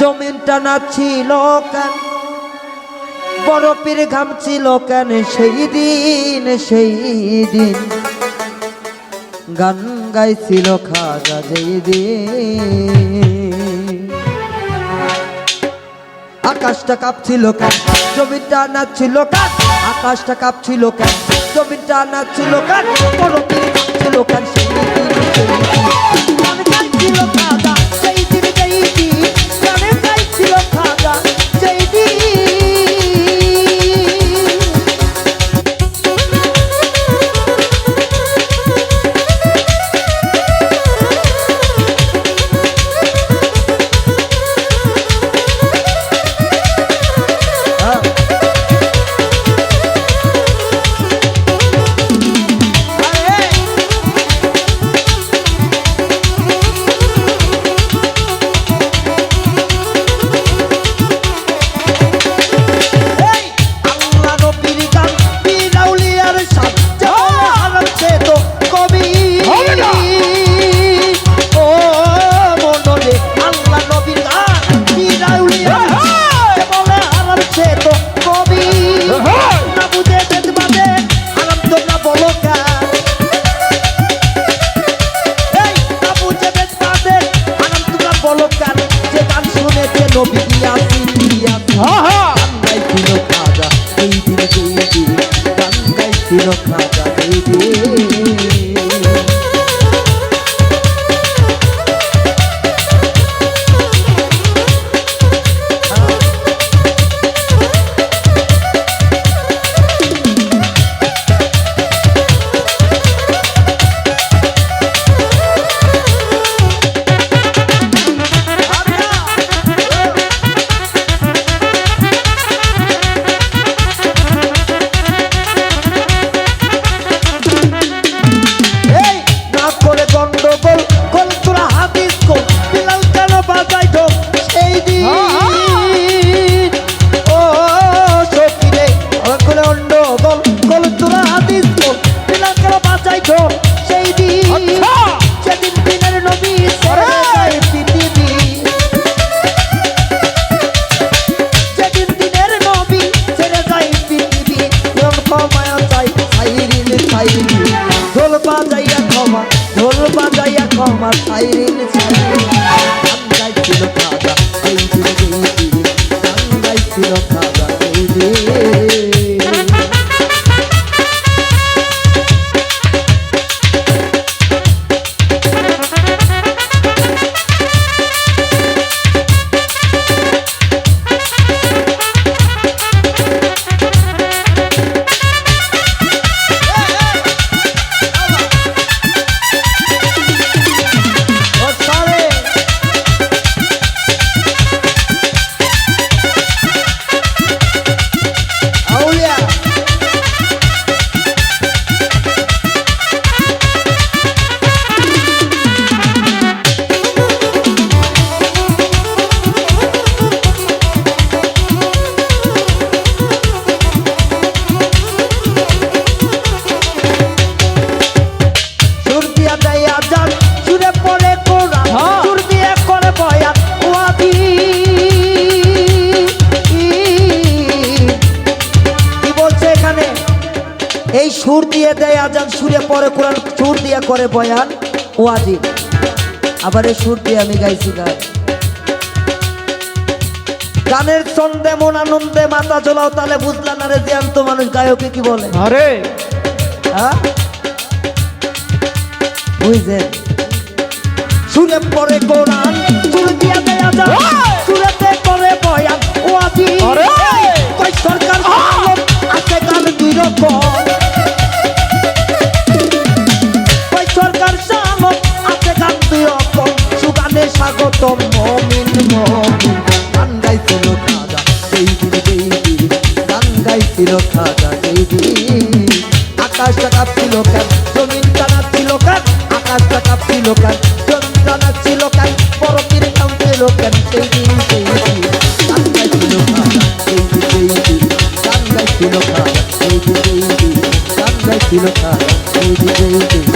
জমিনটা না ছিল কেন? বরফের ঘাম ছিল কেন সেই দিন সেই দিন? গান গাইছিল খাজা যেই দিন। আকাশটা কাঁপছিল কেন? জমিটা নাচছিল কেন? আকাশটা কাঁপছিল কেন? জমিটা নাচছিল কেন? বরফের ঘাম ছিল কেন সেই দিন সেই দিন? গান গাইছিল খাজা নবী ইয়াসিন বাজাইয়া ক্ষমা সুর দিয়ে দেয় আজান সুরে পড়ে কোরআন সুর দিয়ে করে বয়ান। ওয়াজি আবার এই সুর দিয়ে আমি গাইছি গান। গানের ছন্দে মন আনন্দে মাথা চলাও তাহলে বুঝলাম না রে জ্যান্ত মানুষ গায়কে কি বলে? আরে! হ্যাঁ? বুঝছেন সুরে পরে কোরআন সুর দিয়া দেয়া যা সুরেতে করে বয়ান ও আজি আরে! গান গাইছিল খাজা দিদি আকাশটা কাঁপছিল কেন? জমিন টানাচ্ছিল কেন? আকাশটা কাঁপছিল কেন? জমিন টানাচ্ছিল কেন? বরফের কাঁপছিল কেন? সেই দিন সেই দিন। গান গাইছিল খাজা সেই দিন সেই দিন। গান গাইছিল খাজা সেই দিন সেই দিন। গান গাইছিল খাজা সেই দিন সেই দিন।